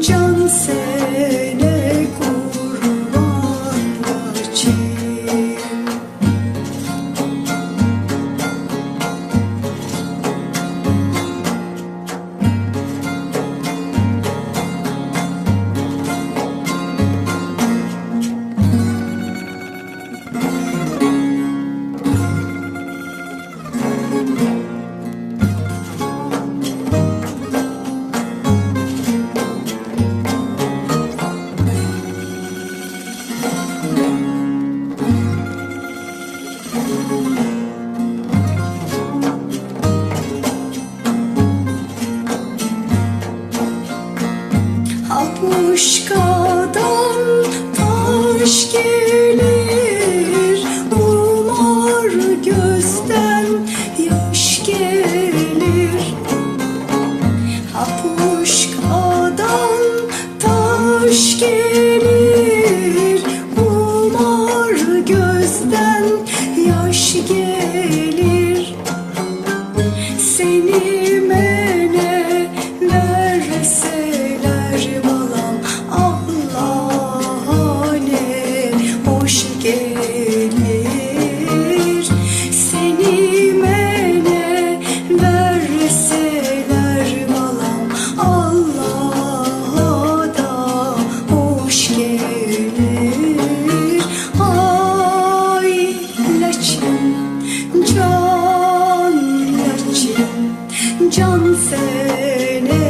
Johnson. Kuşkadan taş gelir Umar gözden yaş gelir. Kuşkadan taş gelir Umar gözden yaş gelir Can sene